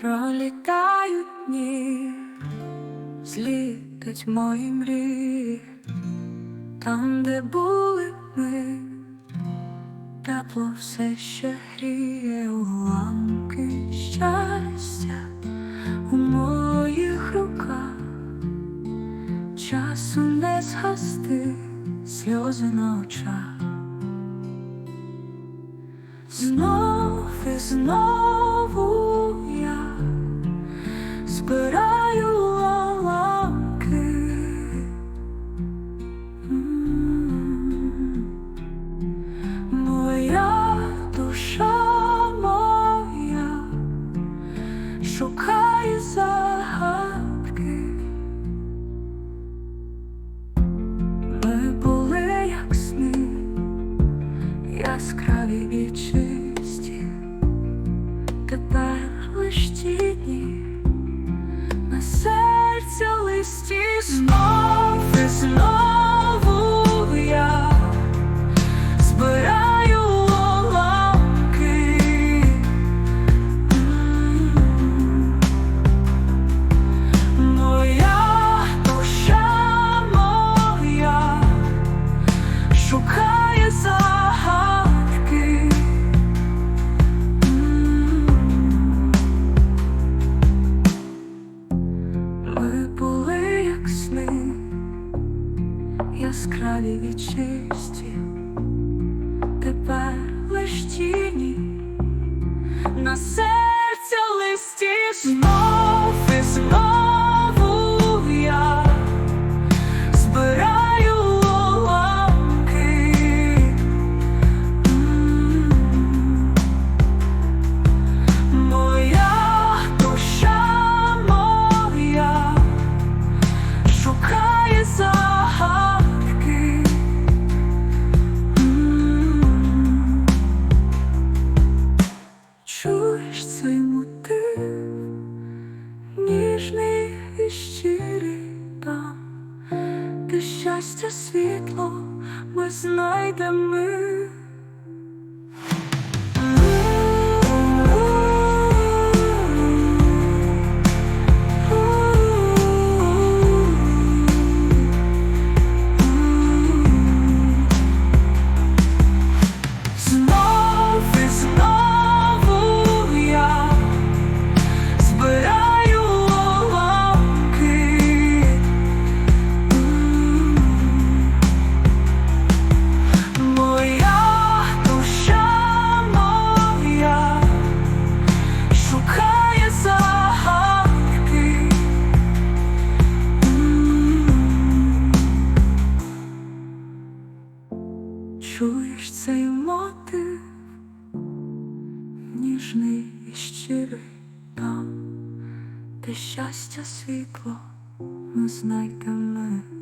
Пролітають дні, злітать мої мрії, там, де були ми, тепло все ще гріє уламки щастя у моїх руках, часу не згасти, сльози на очах. Знов і знову збираю уламки. Моя душа моя шукає загадки. Ми були як сни яскраві і листі знов яскраві і чисті, тепер лиш тіні. На серця листі і щирий там, де щастя світло ми знайдемо. Там, щастя світло ми знайдемо.